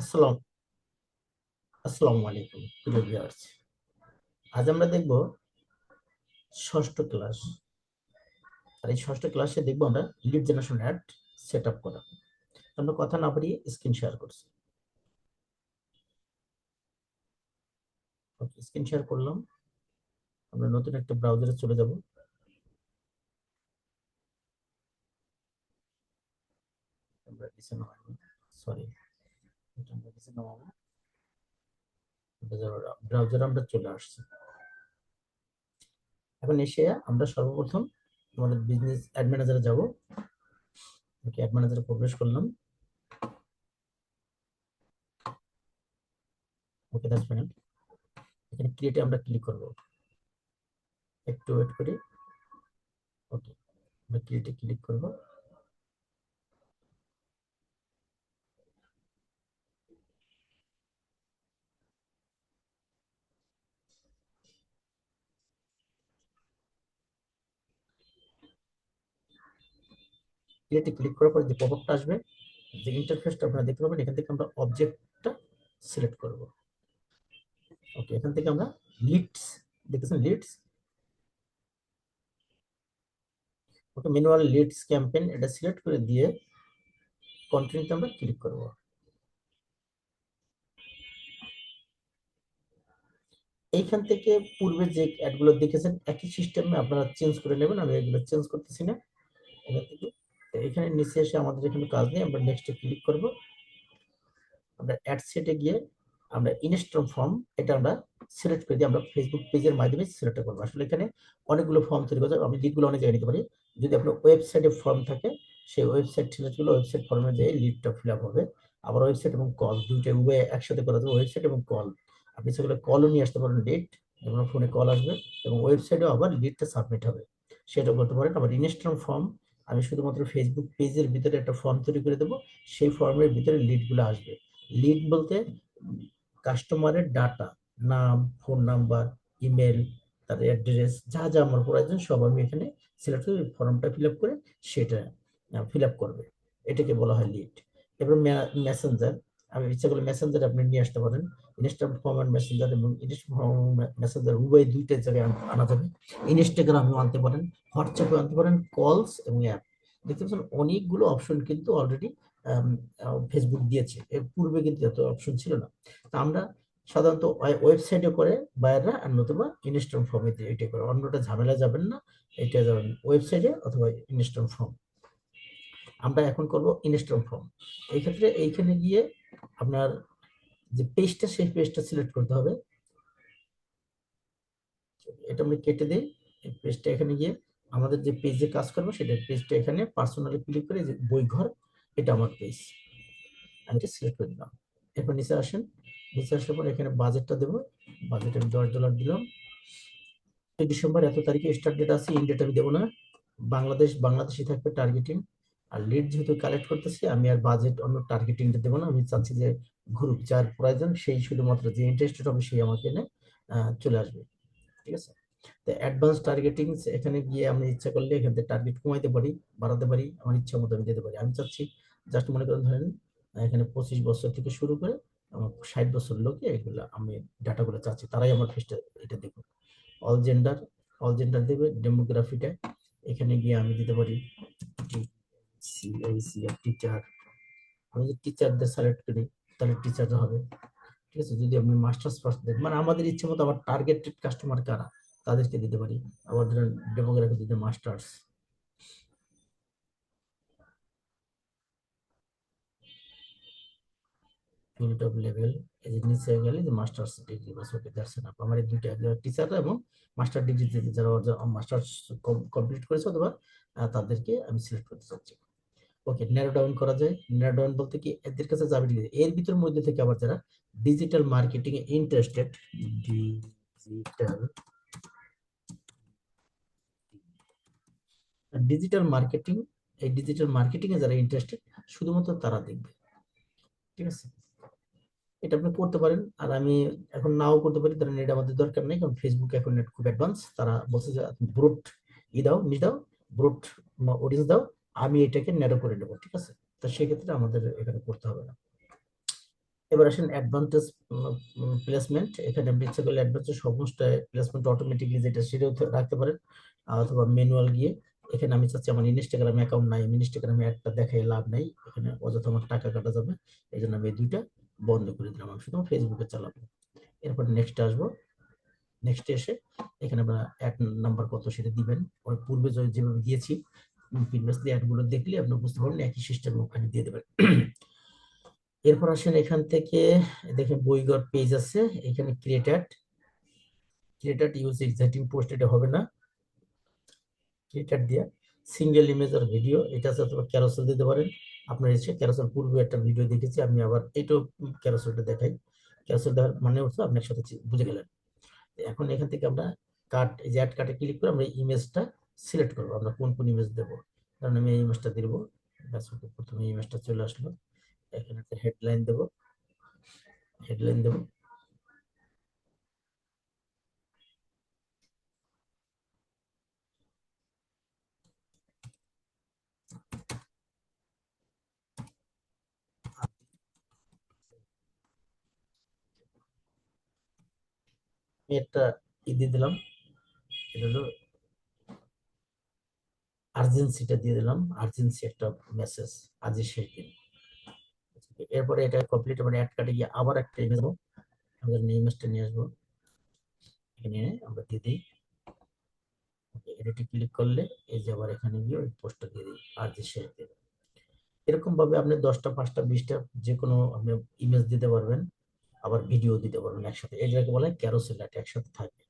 আসসালাম, আসসালামু আলাইকুম, প্রিয় ভিউয়ার্স আজ আমরা দেখব ষষ্ঠ ক্লাস আর এই ষষ্ঠ ক্লাসে দেখব আমরা lead generation ad set up করা। আমরা কথা না বাড়িয়ে স্ক্রিন শেয়ার করছি। স্ক্রিন শেয়ার করলাম। আমরা নতুন একটা ব্রাউজারে চলে যাব। আমরা সরি ব্রাউজারে আমরা চলে আসছি। এখন এসে আমরা সর্বপ্রথম বিজনেস অ্যাড ম্যানেজারে ওকে অ্যাড প্রবেশ করলাম। ওকে দ্যাটস ফাইন এখানে ক্রিয়েটে আমরা ক্লিক করব। একটু ওয়েট করি। ওকে আমরা ক্রিয়েটে ক্লিক করব। ক্রিয়েটে ক্লিক করার পর যে পপআপটা আসবে, যে ইন্টারফেসটা আপনারা দেখতে পাবেন, এখান থেকে আমরা অবজেক্টটা সিলেক্ট করব। ওকে এখান থেকে আমরা লিডস দেখতেছেন leads okay manual leads campaign এটা সিলেক্ট করে দিয়ে কন্টিনিউতে আমরা ক্লিক করব। এইখান থেকে পূর্বে যে অ্যাডগুলো দেখেছেন, একই সিস্টেমে আপনারা চেঞ্জ করে নেবেন, আমি এগুলো চেঞ্জ করতেছি না। এখান থেকে এখানে নিচে এসে আমাদের এখানে কাজ নেই, আমরা নেক্সটে ক্লিক করব। আমরা অ্যাড সেটে গিয়ে আমরা ইনস্টল ফর্ম এটা আমরা সিলেক্ট করে দিয়ে আমরা ফেসবুক পেজের মাধ্যমে সিলেক্ট করব। আসলে এখানে অনেকগুলো ফর্ম তৈরি করতে আমি লিডগুলো অনেক জায়গায় নিতে পারি। যদি আপনার ওয়েবসাইটে ফর্ম থাকে, সেই ওয়েবসাইট সিলেক্ট করলে ওয়েবসাইট ফর্মে যেয়ে লিডটা ফিল আপ হবে। আবার ওয়েবসাইট এবং কল দুইটা উভয় একসাথে করা যাবে ওয়েবসাইট এবং কল আপনি সেগুলো কলও নিয়ে আসতে পারেন লিড যেমন ফোনে কল আসবে এবং ওয়েবসাইটেও আবার লিডটা সাবমিট হবে। সেটা করতে পারেন, আবার ইনস্টল ফর্ম আমি শুধুমাত্র ফেসবুক পেজের ভিতরে একটা ফর্ম তৈরি করে দেবো। সেই ফর্মের ভিতরে লিডগুলো আসবে। লিড বলতে কাস্টমারের ডাটা নাম ফোন নাম্বার ইমেল তার অ্যাড্রেস যা যা আমার প্রয়োজন সব আমি এখানে সিলেক্ট করে ফর্মটা ফিল আপ করে সেটা ফিল আপ করবে। এটাকে বলা হয় লিড এবার মেসেঞ্জার আমি ইচ্ছা করলে মেসেঞ্জার আপনি নিয়ে আসতে পারেন। ইনস্টাগ্রাম ফর্ম অ্যান্ড মেসেঞ্জার এবং মেসেঞ্জার উভয় দুইটা জায়গায় আনা যাবে। ইনস্টাগ্রামেও আনতে পারেন হোয়াটসঅ্যাপে আনতে পারেন কলস এবং অ্যাপ দেখতে পাচ্ছেন অনেকগুলো অপশন কিন্তু অলরেডি ফেসবুক দিয়েছে। এর পূর্বে কিন্তু এত অপশন ছিল না। তা আমরা সাধারণত ওয়েবসাইটে করে বায়াররা আর নতুবা ইনস্টল ফর্মে এটা করে। অন্যটা ঝামেলা যাবেন না। এটা যাবেন ওয়েবসাইটে অথবা ইনস্টল ফর্ম আমরা এখন করব ইনস্টল ফর্ম এই ক্ষেত্রে এইখানে গিয়ে আপনার যে পেজটা সেই পেজটা সিলেক্ট করতে হবে। এটা আমরা কেটে দিই। এই পেজটা এখানে গিয়ে আমাদের যে পেজে কাজ করব, সেটা পেজটা এখানে পার্সোনালি ক্লিক করে যে বই ঘর, এটা আমার পেজ আমি এটা সিলেক্ট করে দিলাম। এরপর নিচে আসেন। নিচে আসার পর এখানে বাজেটটা দেবো। বাজেট আমি দশ ডলার দিলাম। ডিসেম্বর এত তারিখে স্টার্ট ডেট আছে ইন্ডিয়াটা আমি দেবো না। বাংলাদেশ বাংলাদেশি থাকবে টার্গেটিং আর লিড যেহেতু কালেক্ট করতেছি, আমি আর বাজেট অন্য টার্গেটিংটা দেবো না। আমি চাচ্ছি যে গ্রুপ যার প্রয়োজন, সেই শুধুমাত্র যে ইন্টারেস্টেড হবে, সেই আমাকে এনে চলে আসবে। ঠিক আছে? তো অ্যাডভান্স টার্গেটিং এখানে গিয়ে আমি ইচ্ছা করলে এখান থেকে টার্গেট কমাইতে পারি, বাড়াতে পারি, আমার ইচ্ছা মতো আমি দিতে পারি। আমি চাচ্ছি জাস্ট মনে করেন ধরেন, এখানে পঁচিশ বছর থেকে শুরু করে, আমার ষাট বছর লোকে এগুলো আমি ডাটাগুলো চাচ্ছি, তারাই আমার ফেসটা এটা দেখুন অল জেন্ডার অল জেন্ডার দেবে ডেমোগ্রাফিটা এখানে গিয়ে আমি দিতে পারি টিচার করি, তাহলে মাস্টার্স মানে আমাদের ইচ্ছে মতো আবার টার্গেটেড কাস্টমার কারা, তাদেরকে দিতে পারি। আবার ডেমোগ্রাফি দিতে মাস্টার্স অফ লেভেল এই যে নিচে গেলে যে মাস্টার্স ডিগ্রি আমার এই টিচার এবং মাস্টার যারা মাস্টার্স কমপ্লিট তাদেরকে আমি সিলেক্ট করতে চাচ্ছি। ওকে ন্যারো ডাউন করা যায়। ন্যারো ডাউন বলতে কি, এদের কাছে যাবে এর ভিতর মধ্যে থেকে আবার যারা ডিজিটাল মার্কেটিং এ ইন্টারেস্টেড ডিজিটাল ডিজিটাল মার্কেটিং এই ডিজিটাল মার্কেটিং এ যারা ইন্টারেস্টেড শুধুমাত্র তারা দেখবে। ঠিক আছে? এটা আপনি করতে পারেন। আর আমি এখন নাও করতে পারি তারা নেট আমাদের দরকার নেই, কারণ ফেসবুক এখন নেট খুব অ্যাডভান্স তারা বলছে যে ব্রুট ই দাও নি দাও ব্রুট অডিয়েন্স দাও। আমি এটাকে ন্যারো করে নেব, ঠিক আছে? তো সেক্ষেত্রে আমাদের এখানে করতে হবে না। এবার আসেন অ্যাডভান্টেজ প্লেসমেন্ট এখানে আপনি ইচ্ছা করলে অ্যাডভান্টেজ সমস্ত প্লেসমেন্ট অটোমেটিকলি যেটা সেটাও রাখতে পারেন, অথবা ম্যানুয়াল গিয়ে। এখানে আমি চাচ্ছি আমার ইনস্টাগ্রামে অ্যাকাউন্ট নাই, আমি ইনস্টাগ্রামে একটা দেখাই লাভ নাই। এখানে অযথা আমার টাকা কাটা যাবে এই জন্য আমি দুইটা বন্ধ করে দিলাম। আমি শুধু ফেসবুকে চালাবো। এরপর নেক্সট আসব। নেক্সট এসে এখানে আমরা এক নাম্বার কত সেটা দিবেন। ওই পূর্বে যেভাবে দিয়েছি প্রিভিয়াসলি অ্যাডগুলো দেখলে আপনি বুঝতে পারবেন একই সিস্টেম ওখানে দিয়ে দেবেন। এরপর আসেন এখান থেকে, দেখেন বইগর পেজ আছে, এখানে created created use exciting post এটা হবে না। ক্রিয়েটেড দিয়ে সিঙ্গেল ইমেজ আর ভিডিও এটা আছে অথবা ক্যারোসেল দিতে পারেন। আপনার এসে ক্যারোসেল পূর্বে একটা ভিডিও দেখেছি, আমি আবার এইটাও ক্যারোসেলটা দেখাই। ক্যারোসেল দেওয়ার মানে হচ্ছে আপনি একসাথে বুঝে গেলেন। এখন এখান থেকে আমরা কাট এই যে অ্যাড কাটে ক্লিক করে আমরা ইমেজটা সিলেক্ট করব, আমরা কোন কোন ইমেজ দেবো। কারণ আমি এই ইমেজটা দিব ব্যাস প্রথমে ইমেজটা চলে আসলো। এখানে একটা হেডলাইন দেবো হেডলাইন দেবো। একটা ই দিয়ে দিলাম, এটা হলো আর্জেন্সিটা দিয়ে দিলাম। আর্জেন্সি একটা মেসেজ আজই শেষ দিন। এরপরে এটা কমপ্লিট মানে অ্যাড কাটে গিয়ে আবার একটা ইমেজ দেবো। আমাদের ইমেজটা নিয়ে আসব। এখানে আমরা দিয়ে দিই। এডিটে ক্লিক করলে এই যে আবার এখানে গিয়ে ওই পোস্টটা দিয়ে দিই। আজই শেষ দিন। এরকম ভাবে আপনি দশটা, পাঁচটা, বিশটা যে কোনো আপনি ইমেজ দিতে পারবেন, আবার ভিডিও দিতে পারবেন একসাথে। এটাকে বলে ক্যারোসেল একসাথে থাকবে।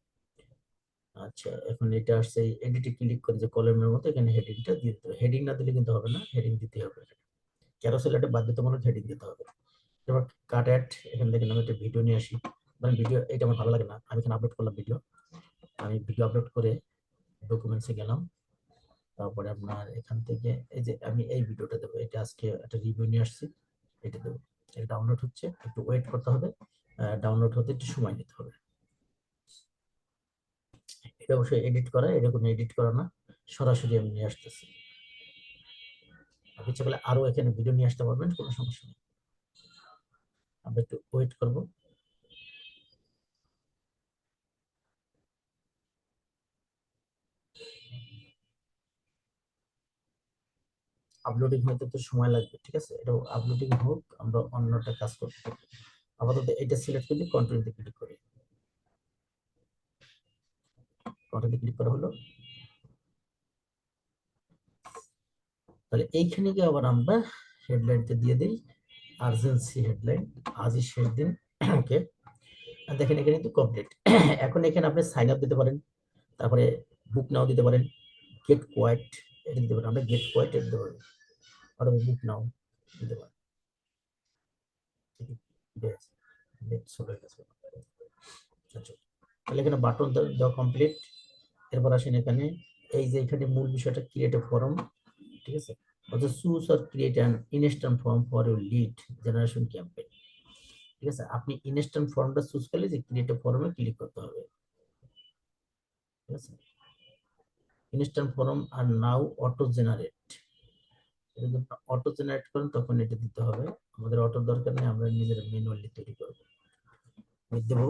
আচ্ছা এখন এটা আসছে এডিটে ক্লিক করে যে কলমের মতো এখানে হেডিংটা দিয়ে দিতে হবে। হেডিং না দিলে কিন্তু হবে না হেডিং দিতে হবে ক্যারোসেল এটা বাধ্যতামূলক হেডিং দিতে হবে। এবার কাট অ্যাড এখান থেকে আমি একটা ভিডিও নিয়ে আসি। মানে ভিডিও এটা আমার ভালো লাগে না। আমি এখানে আপলোড করলাম ভিডিও আমি ভিডিও আপলোড করে ডকুমেন্টসে গেলাম। তারপরে আপনার এখান থেকে এই যে আমি এই ভিডিওটা দেবো। এটা আজকে একটা রিভিউ নিয়ে আসছি। এটা দেবো। এটা ডাউনলোড হচ্ছে। একটু ওয়েট করতে হবে। ডাউনলোড হতে একটু সময় নিতে হবে। এটা অবশ্যই এডিট করা এটা কোনো এডিট করা না, সরাসরি আমি নিয়ে আসতেছি। ইচ্ছা করলে আরও এখানে ভিডিও নিয়ে আসতে পারবেন, কোনো সমস্যা নেই। আমরা একটু ওয়েট করব। আপলোডিং হতে তো সময় লাগবে, ঠিক আছে? এটা আপলোডিং হোক, আমরা অন্যটা কাজ থাকি আপাতত এটা সিলেক্ট করে কন্টিনিউতে ক্লিক করি। কন্টিনিউ ক্লিক করা হলো। তাহলে এইখানে গিয়ে আবার আমরা হেডলাইনটা দিয়ে দিই। আর্জেন্সি হেডলাইন আজই শেষ দিন ওকে দেখেন এখানে কিন্তু কমপ্লিট এখন এখানে আপনি সাইন আপ দিতে পারেন, তারপরে বুক নাও দিতে পারেন। গেট কোয়াইট এটা দিতে পারেন। আমরা গেট কোয়াইট এটা দিতে পারি অথবা বুক নাও দিতে পারেন তাহলে এখানে বাটন দেওয়া কমপ্লিট এরপর আসেন এখানে, এই যে এখানে মূল বিষয়টা ক্রিয়েট এ ফর্ম ঠিক আছে? অর্থাৎ choose or create an instant form for your lead generation campaign ঠিক আছে? আপনি ইনস্ট্যান্ট ফর্মটা চুজ করলে যে ক্রিয়েট এ ফর্মে ক্লিক করতে হবে, ঠিক আছে? ইনস্ট্যান্ট ফর্ম আর now auto generate auto generate করেন তখন এটা দিতে হবে, আমাদের অটোর দরকার নেই, আমরা নিজেরা ম্যানুয়ালি তৈরি করব। দেব।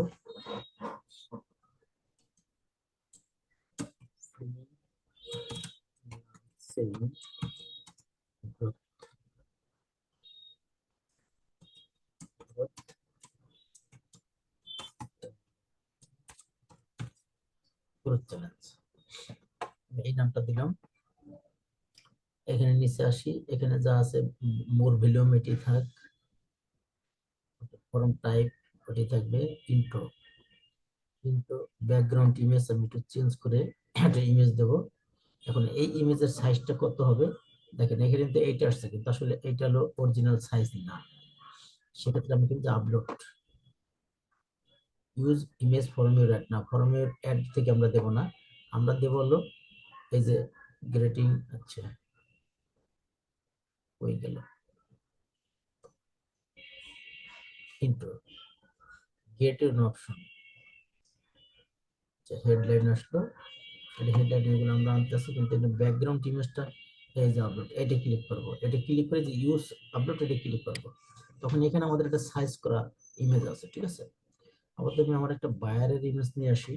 চ্যালেঞ্জ এই নামটা দিলাম। এখানে নিচে আসি। এখানে যা আছে মোর থাকবে ইন্ট্রো ব্যাকগ্রাউন্ড ইমেজ আমি একটু চেঞ্জ করে একটা ইমেজ দেব। এখন এই ইমেজের সাইজটা কত হবে? দেখেন, এখানে কিন্তু এইটা আসছে, কিন্তু আসলে এইটা হলো অরিজিনাল সাইজ না। সেক্ষেত্রে আমি কিন্তু upload use image form add না ফরম অ্যাড থেকে আমরা দেব না। আমরা দেব হলো এই যে গ্রেটিং আচ্ছা হয়ে গেল। ইন্ট্রো গেট অপশন হেডলাইন আসলো। এটা হেডলাইন এগুলো আমরা আনতেছি, কিন্তু এটা ব্যাকগ্রাউন্ড ইমেজটা এই যে আপলোড এটা ক্লিক করব। এটা ক্লিক করে যে ইউজ আপলোড এটা ক্লিক করব। তখন এখানে আমাদের একটা সাইজ করা ইমেজ আছে, ঠিক আছে? আবার আমি আমার একটা বায়ারের ইমেজ নিয়ে আসি,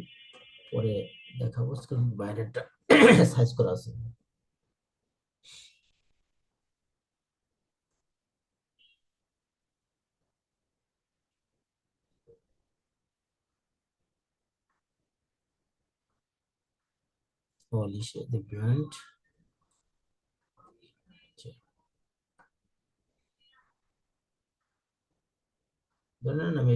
পরে দেখাবো বাইরেরটা সাইজ করা আছে। Polish the brand ধরেন আমি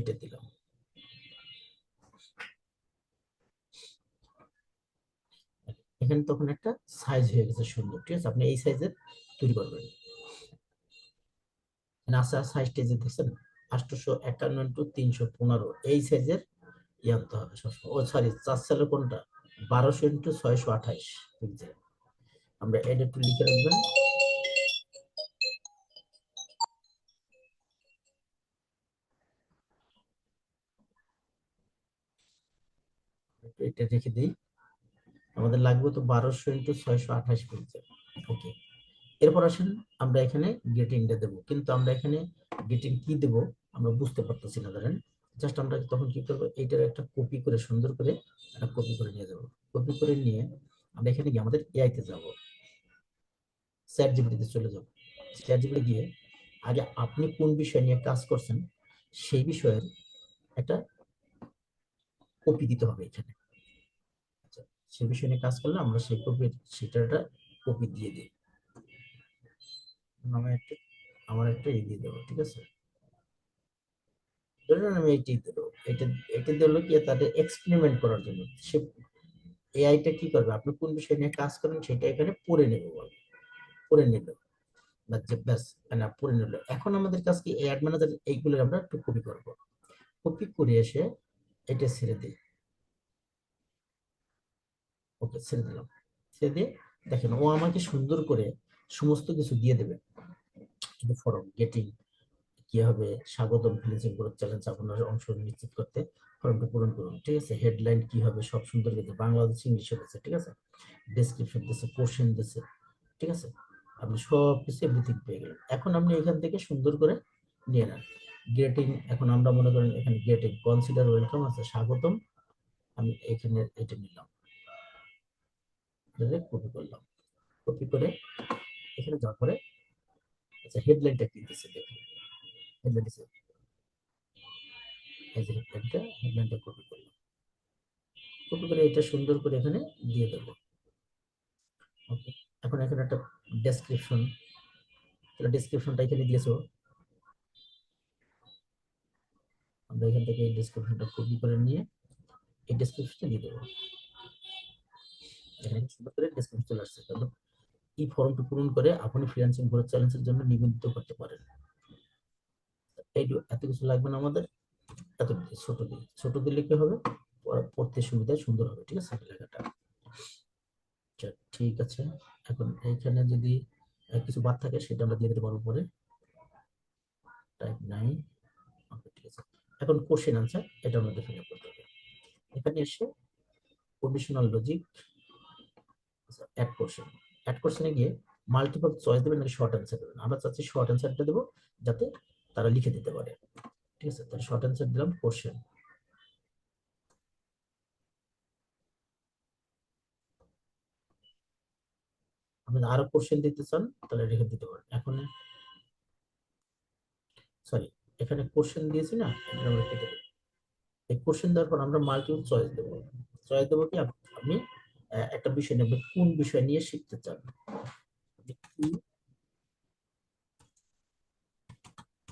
তখন একটা সাইজ হয়ে গেছে সুন্দর, ঠিক আছে? আপনি এই সাইজের তৈরি করবেন। নাসা সাইজটা যে দেখছেন আটশোশো একান্ন টু তিনশো পনেরো, এই সাইজের ইয়ে আনতে হবে সবসময়। ও সরি চার সালের কোনটা? বারোশো ইন্টু ছয়শো আঠাইশ আমরা এটা একটু লিখে রাখবেন। এটা রেখে দিই। আমাদের লাগবে তো বারোশো ইন্টু ছয়শো আঠাশ পিক্সেল ওকে। এরপর আসেন আমরা এখানে গেটিংটা দেবো। কিন্তু আমরা এখানে গেটিং কি দেবো আমরা বুঝতে পারতেছি না, ধরেন। জাস্ট আমরা তখন কি করব এইটার একটা কপি করে সুন্দর করে একটা কপি করে নিয়ে যাব। কপি করে নিয়ে আমরা এখানে গিয়ে আমাদের এআইতে যাব। জিপিটিতে চলে যাব। চ্যাট জিপিটি গিয়ে আগে আপনি কোন বিষয় নিয়ে কাজ করছেন সেই বিষয়ের একটা কপি দিতে হবে এখানে। আচ্ছা, সেই বিষয় নিয়ে কাজ করলে আমরা সেই কপি সেটাটা কপি দিয়ে দিই। আমি একটা আমার একটা দিয়ে দেবো ঠিক আছে? আমি এইটাই দেবো এটা এটা দিলো কি তাদের এক্সপেরিমেন্ট করার জন্য। সে এআইটা কি করবে? আপনি কোন বিষয় নিয়ে কাজ করেন সেটা এখানে পড়ে নেবে বলে। পড়ে নিল। ব্যাস না পড়ে নিল। এখন আমাদের ম্যানেজার এইগুলো আমরা একটু কপি করব। কপি করে এসে এটা ছেড়ে দিই। ওকে ছেড়ে দিলাম। ছেড়ে দিয়ে দেখেন ও আমাকে সুন্দর করে সমস্ত কিছু দিয়ে দেবে। ফরম গেটিং কি হবে স্বাগতম ফিলিংসিং গ্রোথ চ্যালেঞ্জ আপনার অংশ নিশ্চিত করতে ফর্মটা পূরণ করুন, ঠিক আছে? হেডলাইন কি হবে সব সুন্দর কিন্তু বাংলাদেশ ইংলিশে দিচ্ছে ঠিক আছে? ডেসক্রিপশন দিচ্ছে কোশ্চেন দিচ্ছে, ঠিক আছে? আপনি সব কিছু এভরিথিং পেয়ে গেলেন। এখন আপনি এখান থেকে সুন্দর করে নিয়ে নেন। গ্রেটিং এখন আমরা মনে করেন এখানে গ্রেটিং কনসিডার ওয়েলকাম আছে, স্বাগতম। আমি এখানে এটা নিলাম। কপি করলাম। কপি করে এখানে যাওয়ার পরে আচ্ছা হেডলাইনটা কি দিচ্ছে দেখুন। এটা সুন্দর করে এখানে দিয়ে দেবো। এখন এখানে একটা ডেসক্রিপশন এখানে দিয়েছ। আমরা এখান থেকে এই ডেসক্রিপশনটা কপি করে নিয়ে এই ডেসক্রিপশনটা দিয়ে দেবো। এখানে সুন্দর করে চলে আসছে। তাহলে এই ফর্মটি পূরণ করে আপনি ফ্রিল্যান্সিং গ্রোথ চ্যালেঞ্জের জন্য নিবন্ধিত করতে পারেন। এই এত কিছু লাগবে না আমাদের। এত ছোট দিলে। ছোট দিলে কি হবে? পড়তে সুবিধা, সুন্দর হবে, ঠিক আছে? লেখাটা। আচ্ছা ঠিক আছে। এখন এইখানে যদি কিছু বাদ থাকে, সেটা আমরা দিয়ে দিতে পারব পরে। টাইপ নাই ঠিক আছে। এখন কোশ্চেন আনসার এটা আমাদের ফিল আপ করতে হবে এখানে এসে conditional logic add question add কোশ্চেনে গিয়ে মাল্টিপল চয়েস দেবেন নাকি শর্ট অ্যান্সার দেবেন? আমরা চাচ্ছি শর্ট অ্যান্সারটা দেবো, যাতে তারা লিখে দিতে পারে। ঠিক আছে? তাহলে শর্ট অ্যান্সার দিলাম কোশ্চেন আপনি আরও কোশ্চেন দিতে চান, তাহলে রেখে দিতে পারেন। এখন সরি এখানে কোশ্চেন দিয়েছি না আমরা কেটে দেব এই কোশ্চেন দেওয়ার পর আমরা মাল্টিপল চয়েস দেব। চয়েস দেবো কি? আপনি একটা বিষয় নেবেন কোন বিষয় নিয়ে শিখতে চান?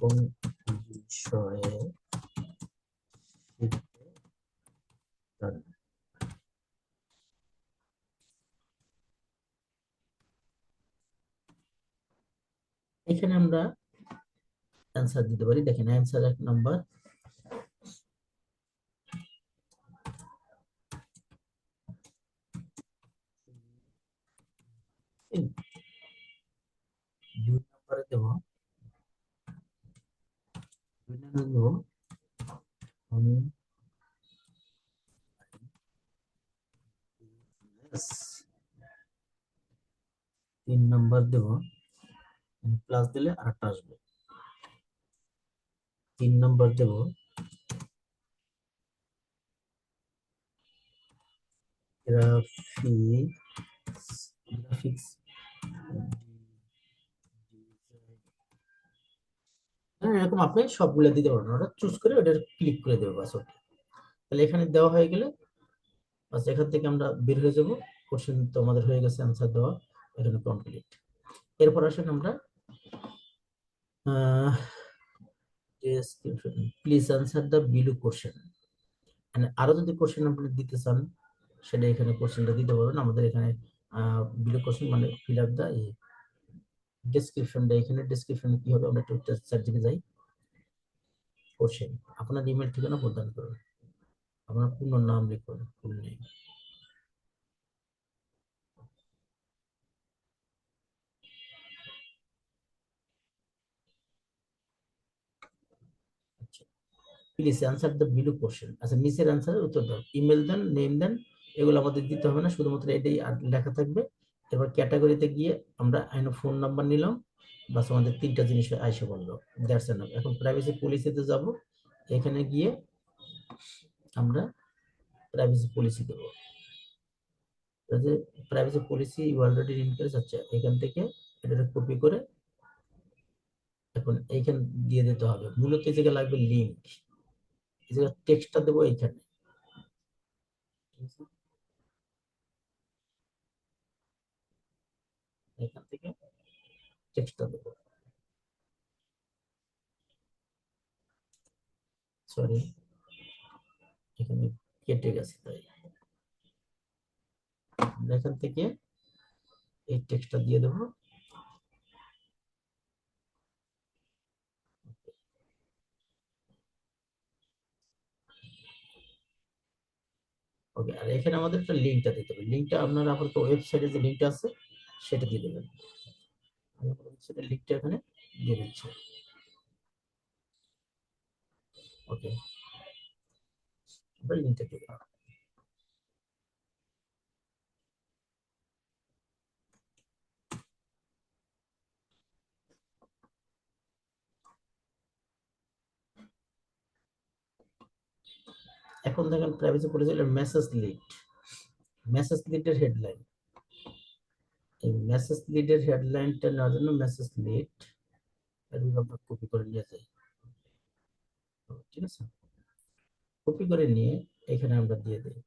কোন বিষয়ে এখানে আমরা অ্যান্সার দিতে পারি। দেখেন অ্যান্সার এক নাম্বার দুই নম্বরে দেব দুই নম্বরে দেব আমি তিন নম্বর দেব প্লাস দিলে আরেকটা আসবে। তিন নম্বর দেব গ্রাফিক্স গ্রাফিক্স হ্যাঁ এরকম আপনি সবগুলো দিতে পারবেন ওটা চুজ করে ওটা ক্লিক করে দেবে বাস ওকে তাহলে এখানে দেওয়া হয়ে গেলে, বাস এখান থেকে আমরা বের হয়ে যাব। কোশ্চেন তো আমাদের হয়ে গেছে অ্যান্সার দেওয়া। এখানে কমপ্লিট এরপর আসেন আমরা please answer the below question মানে আরও যদি কোশ্চেন আপনি দিতে চান, সেটা এখানে কোশ্চেনটা দিতে পারবেন। আমাদের এখানে বিলু কোশ্চেন মানে ফিল আপ দা ডেসক্রিপশনটা এখানে ডেসক্রিপশনে কি হবে? আমরা একটু সার্চ দিকে যাই। কোশ্চেন আপনার ইমেল ঠিকানা প্রদান করুন। আপনার পূর্ণ নাম লিখুন full name please answer the below question আচ্ছা নিচের অ্যান্সারের উত্তর দাও। ইমেল দেন নেম দেন, এগুলো আমাদের দিতে হবে না, শুধুমাত্র এটাই লেখা থাকবে। এবার ক্যাটাগরিতে গিয়ে আমরা আইন ফোন নাম্বার নিলাম। বাস আমাদের তিনটা জিনিস আইসে বলল দ্যাটস এনাফ এখন প্রাইভেসি পলিসিতে যাব। এখানে গিয়ে আমরা প্রাইভেসি পলিসি দেবো। প্রাইভেসি পলিসি অলরেডি ইনক্রিজ আচ্ছা এখান থেকে এটা কপি করে এখন এইখানে দিয়ে দিতে হবে। মূলত এই জায়গায় লাগবে লিঙ্ক এই জায়গায় টেক্সটটা দেবো এইখানে। এখান থেকে টেক্সটটা দেবো। সরি এখানে কেটে গেছে তাই। এখান থেকে এই টেক্সটটা দিয়ে দেবো। ওকে আর এখানে আমাদের একটা লিঙ্কটা দিতে হবে। লিঙ্কটা আপনার আপাতত ওয়েবসাইটে যে লিঙ্কটা আছে, সেটা দিয়ে দেবেন। ওয়েবসাইটের লিঙ্কটা এখানে দিয়ে দিচ্ছি। ওকে লিংকটা দিয়ে দিলাম। এখন দেখেন privacy policy message lead message লিডের headline এই মেসেজ লিডের হেডলাইনটা নেওয়ার জন্য মেসেজ লিড আমরা কপি করে নিয়ে যাই। ঠিক আছে? কপি করে নিয়ে এখানে আমরা দিয়ে দিই।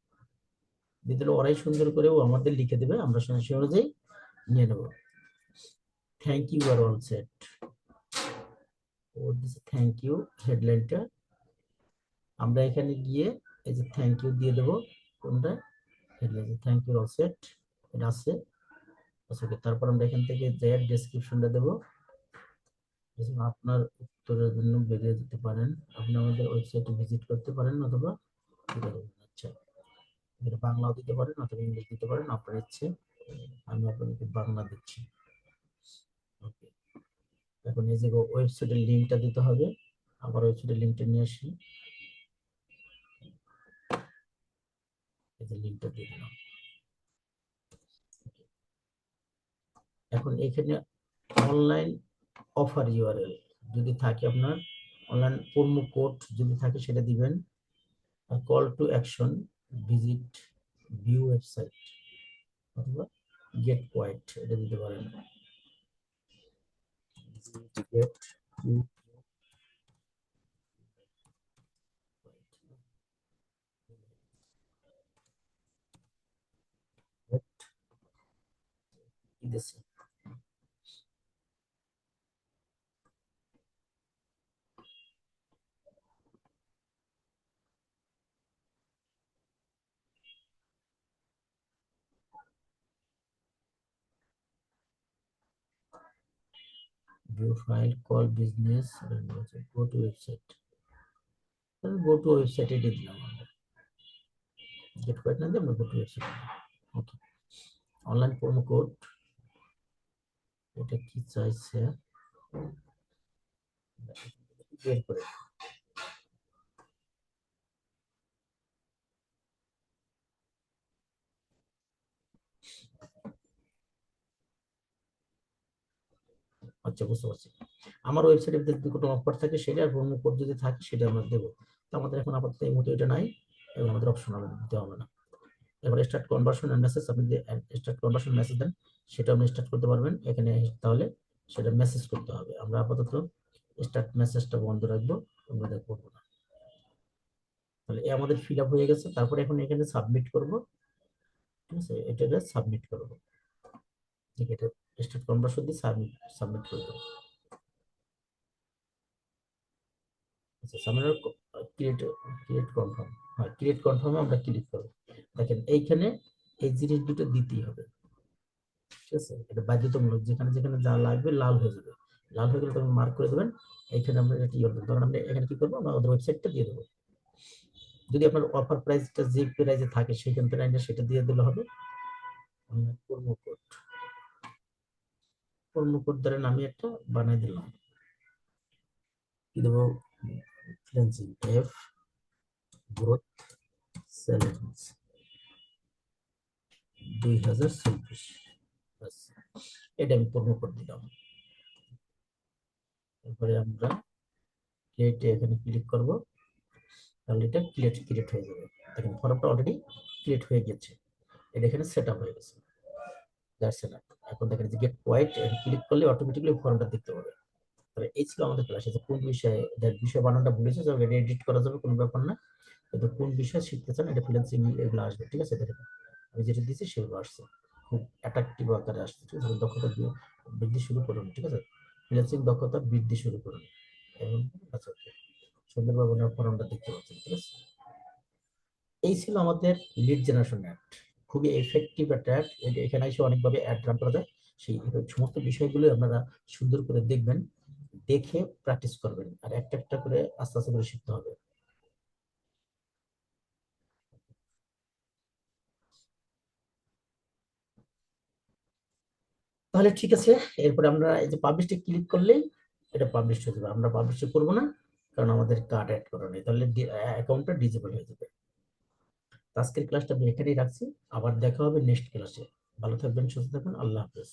দিয়ে দিলে ওরাই সুন্দর করেও আমাদের লিখে দেবে, আমরা সে অনুযায়ী নিয়ে নেব। Thank you R all set ও দিছে থ্যাংক ইউ হেডলাইনটা আমরা এখানে গিয়ে এই যে থ্যাংক ইউ দিয়ে দেবো। কোনটা headline thank you all set এটা আছে। আচ্ছা তারপর আমরা এখান থেকে যাই ডেসক্রিপশনটা দেবো। আপনার উত্তরের জন্য বেরিয়ে যেতে পারেন। আপনি আমাদের ওয়েবসাইটে ভিজিট করতে পারেন অথবা আচ্ছা এটা বাংলাও দিতে পারেন অথবা ইংলিশ দিতে পারেন, আপনার ইচ্ছে। আমি আপনাকে বাংলা দিচ্ছি। ওকে এখন এই যে ওয়েবসাইটের লিঙ্কটা দিতে হবে। আবার ওয়েবসাইটের লিঙ্কটা নিয়ে আসি। লিঙ্কটা দিয়ে দিলাম। এখন এখানে অনলাইন অফার ইউআরএল যদি থাকে আপনার অনলাইন প্রোমো কোড যদি থাকে সেটা দিবেন। আর call to action visit view website অথবা গেট পয়েন্ট এটা দিতে পারেন। Get this. View file call business and go to website. And go to website It is now. Get right now, then go to website. Okay. Online promo code এটা কি চাইছে? আচ্ছা বুঝতে পারছি। আমার ওয়েবসাইটে যদি কোনো অফার থাকে, সেটা আর প্রোমো কোড যদি থাকে, সেটা আমরা দেবো। তো আমাদের এখন আপাতত এই মুহূর্তে এটা নাই, এবং আমাদের অপশনাল দিতে হবে না। এবার স্টার্ট কনভার্সন মেসেজ আপনি যে স্টার্ট কনভার্সন মেসেজ দেন, সেটা আপনি স্টার্ট করতে পারবেন। এখানে তাহলে সেটা মেসেজ করতে হবে। আমরা আপাতত স্টার্ট মেসেজটা বন্ধ রাখব, আমরা দেখব না তাহলে এ আমাদের ফিল আপ হয়ে গেছে। তারপরে এখন এখানে সাবমিট করব। ঠিক আছে? এটা সাবমিট করব। ঠিক, এটা স্টার্ট কনভার্সন দিয়ে সাবমিট সাবমিট করব আচ্ছা সাবমিট ক্রিয়েট ক্রিয়েট কনফার্ম হ্যাঁ ক্রিয়েট কনফার্মে আমরা ক্লিক করব। দেখেন, এইখানে এই জিনিস দুটো দিতেই হবে। ঠিক আছে? এটা বাধ্যতামূলক, যেখানে যেখানে যা লাগবে লাল হয়ে যাবে। লাল হয়ে গেলে তখন মার্ক করে দেবেন, এইখানে আমরা এটা ইয়ে তখন আমরা এখানে কি করব? আমরা আমাদের ওয়েবসাইটটা দিয়ে দেবো। যদি আপনার অফার প্রাইসটা যে প্রাইসে থাকে সেখান থেকে সেটা দিয়ে দিলে হবে। প্রোমো কোড ধরেন আমি একটা বানাই দিলাম। কি দেবো? ফ্রেন্সিং এফ গ্রোথ দুই হাজার চব্বিশ। এটা আমি প্রোমো কোড দিলাম। তারপরে আমরা এখানে ক্লিক করব। তাহলে এটা ক্রিয়েট ক্রিয়েট হয়ে যাবে। দেখেন, ফর্মটা অলরেডি ক্রিয়েট হয়ে গেছে। এটা এখানে সেট আপ হয়ে গেছে। দ্যাটস এখন দেখেন, যে গেট হোয়াইট ক্লিক করলে অটোমেটিক্যালি ফর্মটা দেখতে পাবে তাহলে এই ছিল আমাদের ক্লাস যে কোন বিষয়ে এটার বিষয় বানানটা ভুলেছে এডিট করা যাবে, কোনো ব্যাপার না। কিন্তু কোন বিষয় শিখতে চান, এটা ফ্রিল্যান্সিং এগুলো আসবে, ঠিক আছে? দেখেন আমি যেটা দিয়েছি সেগুলো আসছে। খুব অ্যাট্রাকটিভ আকারে আসছে, ঠিক আছে? দক্ষতা দিয়ে বৃদ্ধি শুরু করুন ঠিক আছে? ফ্রিল্যান্সিং দক্ষতা বৃদ্ধি শুরু করুন এবং আচ্ছা সুন্দরভাবে আপনার ফর্মটা দেখতে পাচ্ছেন ঠিক আছে? এই ছিল আমাদের লিড জেনারেশন অ্যাড খুবই এফেক্টিভ একটা অ্যাড এখানে এসে অনেকভাবে অ্যাড রান করা যায়। সেই সমস্ত বিষয়গুলো আপনারা সুন্দর করে দেখবেন, দেখে প্র্যাকটিস করবেন। আর একটা একটা করে আস্তে আস্তে করে শিখতে হবে। তাহলে ঠিক আছে, এরপরে আমরা এই যে পাবলিশে ক্লিক করলেই এটা পাবলিশ হয়ে যাবে। আমরা পাবলিশ করব না, কারণ আমাদের কার্ড অ্যাড করা নেই। তাহলে অ্যাকাউন্টটা ডিজেবল হয়ে যাবে। আজকের ক্লাসটা আমি এখানেই রাখছি। আবার দেখা হবে নেক্সট ক্লাসে ভালো থাকবেন, সুস্থ থাকবেন। আল্লাহ হাফেজ।